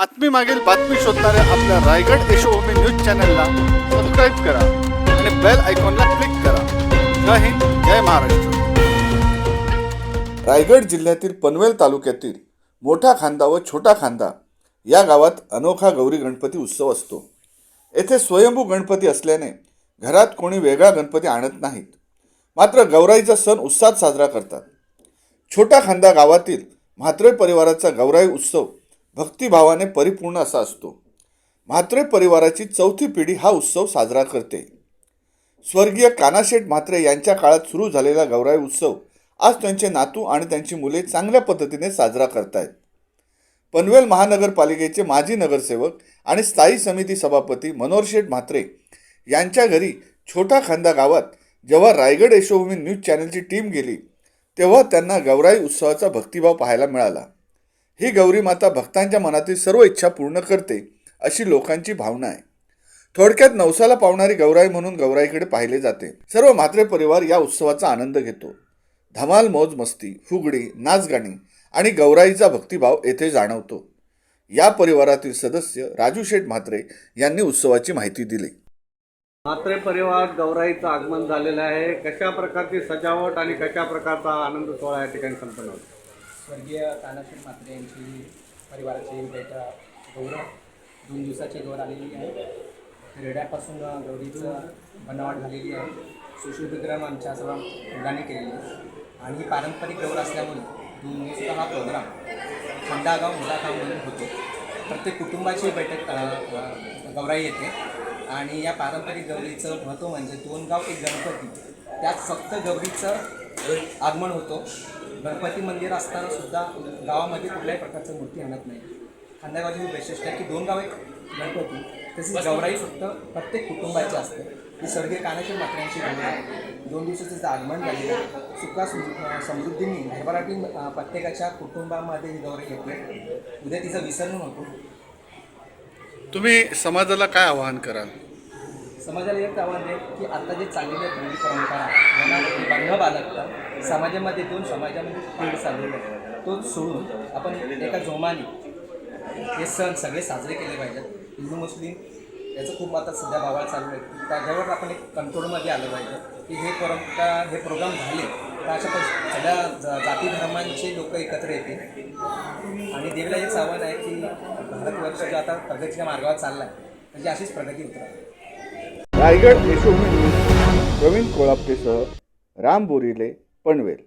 बातमी मागील बातमी शोधणाऱ्या आपल्या रायगड यशोभूमी न्यूज चॅनलला सबस्क्राईब करा आणि बेल आयकॉनला क्लिक करा. जय हिंद जय महाराष्ट्र. रायगड जिल्ह्यातील पनवेल तालुक्यातील मोठा खांदा व छोटा खांदा या गावात अनोखा गौरी गणपती उत्सव असतो. येथे स्वयंभू गणपती असल्याने घरात कोणी वेगळा गणपती आणत नाहीत. मात्र गौराईचा सण उत्साहात साजरा करतात. छोटा खांदा गावातील म्हात्रे परिवाराचा गौराई उत्सव भक्तिभावाने परिपूर्ण असा असतो. म्हात्रे परिवाराची चौथी पिढी हा उत्सव साजरा करते. स्वर्गीय कानाशेठ म्हात्रे यांच्या काळात सुरू झालेला गौराई उत्सव आज त्यांचे नातू आणि त्यांची मुले चांगल्या पद्धतीने साजरा करतायत. पनवेल महानगरपालिकेचे माजी नगरसेवक आणि स्थायी समिती सभापती मनोहर शेठ म्हात्रे यांच्या घरी छोटा खांदा गावात जेव्हा रायगड यशोभूमी न्यूज चॅनलची टीम गेली तेव्हा त्यांना गौराई उत्सवाचा भक्तिभाव पाहायला मिळाला. ही गौरी माता भक्तांच्या मनातील सर्व इच्छा पूर्ण करते अशी लोकांची भावना आहे. थोडक्यात नवसाला पावणारी गौराई म्हणून गौराईकडे पाहिले जाते. सर्व म्हात्रे परिवार या उत्सवाचा आनंद घेतो. धमाल मौज मस्ती फुगडी नाचगाणी आणि गौराईचा भक्तिभाव येथे जाणवतो. या परिवारातील सदस्य राजू शेठ म्हात्रे यांनी उत्सवाची माहिती दिली. म्हात्रे परिवार गौराईचं आगमन झालेलं आहे. कशा प्रकारची सजावट आणि कशा प्रकारचा आनंद सोहळा या ठिकाणी संपन्न होतो? स्वर्गीय तानाजी म्हात्रे यांची परिवाराची भेट गौरव. दोन दिवसाची गौर आलेली आहे. रेड्यापासून गौरीचं बनावट झालेली आहे. सुशोभिक्रम आमच्या सर्व मुलांनी केलेली आहे. आणि ही पारंपरिक गौर असल्यामुळे दोन दिवसाचा हा प्रोग्राम खंडागाव मुलागाव म्हणून होतो. प्रत्येक कुटुंबाची बैठक गौराई येते. आणि या पारंपरिक गौरीचं महत्त्व म्हणजे दोन गाव एक गणपती. त्यात फक्त गौरीचं आगमन होतो. गणपती मंदिर असताना सुद्धा गावामध्ये कुठल्याही प्रकारचं मूर्ती आणत नाही. खांदेगावची ही वैशिष्ट्य आहे की दोन गाव एक गणपती. तसेच गौराई फक्त प्रत्येक कुटुंबाची असते. ही स्वर्गीय कानाची मात्र्यांची आहे. दोन दिवसाचं तिचं आगमन झालेलं आहे. सुखा सम- समृद्धीने अं, प्रत्येकाच्या कुटुंबामध्ये ही गौरी येते उद्या तिचं विसर्जन होतो. तुम्ही समाजाला काय आवाहन कराल? समाजाला एक आव्हान आहे की आता जे चाललेल्या रूढी परंपरा न बाळगता समाजामध्ये दोन समाजामध्ये खेळ चाललेलं आहे तो सोडून आपण एका जोमाने हे सण सगळे साजरे केले पाहिजेत. हिंदू मुस्लिम याचं खूप आता सध्या बाबा चालू आहे. त्याच्यावर आपण एक कंट्रोलमध्ये आलं पाहिजे की हे परंपरा हे प्रोग्राम झाले तर अशा सगळ्या जाती धर्मांचे लोक एकत्र येतील. आणि देवीला एक आव्हान आहे की भारतवर्ष जो आता प्रगतीच्या मार्गावर चालला आहे म्हणजे अशीच प्रगती उतरा रायगड यशोभूमी प्रवीण कोळापकेसह राम बोरिले पनवेल.